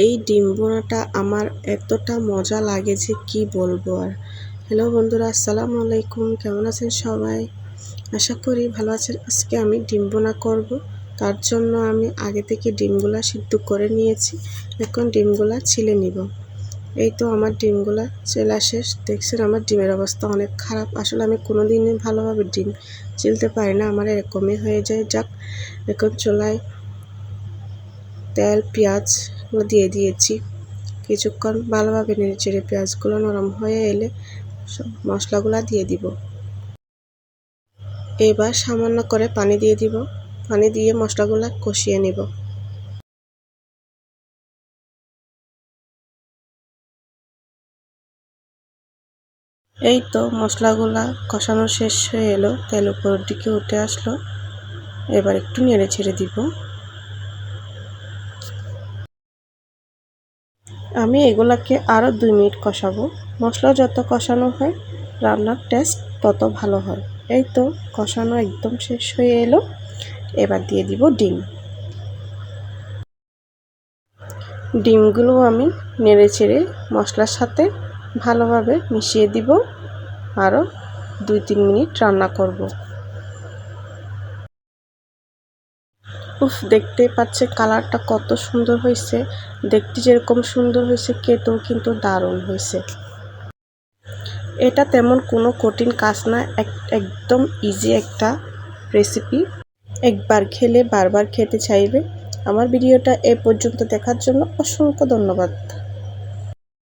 এই ডিম বোনাটা আমার এতটা মজা লাগে যে কি বলব আর। হ্যালো বন্ধুরা, আসসালামু আলাইকুম, কেমন আছেন সবাই? আশা করি ভালো আছেন। আজকে আমি ডিম বোনা করব। তার জন্য আমি আগে থেকে ডিমগুলা সিদ্ধ করে নিয়েছি। এখন ডিমগুলা ছিলে নিব। এই তো আমার ডিমগুলা চেলা শেষ। দেখছেন আমার ডিমের অবস্থা অনেক খারাপ। আসলে আমি কোনো দিনই ভালোভাবে ডিম চিলতে পারি না। আমার এরকমই হয়ে যায়। যাক, এখন চুলায় তেল, পেঁয়াজ দিয়ে দিয়েছি। কিছুক্ষণ ভালোভাবে নেড়ে চেড়ে পেঁয়াজগুলো নরম হয়ে এলে সব মশলাগুলো দিয়ে দিব। এবার সামান্য করে পানি দিয়ে দিব। পানি দিয়ে মশলাগুলো কষিয়ে নিব। এই তো মশলাগুলা কষানো শেষ হয়ে এলো। তেল উপরের দিকে উঠে আসলো। এবার একটু নেড়ে ছেড়ে দিব। আমি এগুলাকে আরও দুই মিনিট কষাবো। মশলা যত কষানো হয়, রান্নার টেস্ট তত ভালো হয়। এই তো কষানো একদম শেষ হয়ে এলো। এবার দিয়ে দিব ডিম। ডিমগুলো আমি নেড়ে চেড়ে মশলার সাথে ভালোভাবে মিশিয়ে দিব। আরও দুই তিন মিনিট রান্না করব। উফ, দেখতে পাচ্ছে কালারটা কত সুন্দর হয়েছে। দেখতে যেরকম সুন্দর হয়েছে কেটেও কিন্তু দারুণ হয়েছে। এটা তেমন কোনো কঠিন কাজ না একদম ইজি একটা রেসিপি একবার খেলে বারবার খেতে চাইবে। আমার ভিডিওটা এ পর্যন্ত দেখার জন্য অসংখ্য ধন্যবাদ।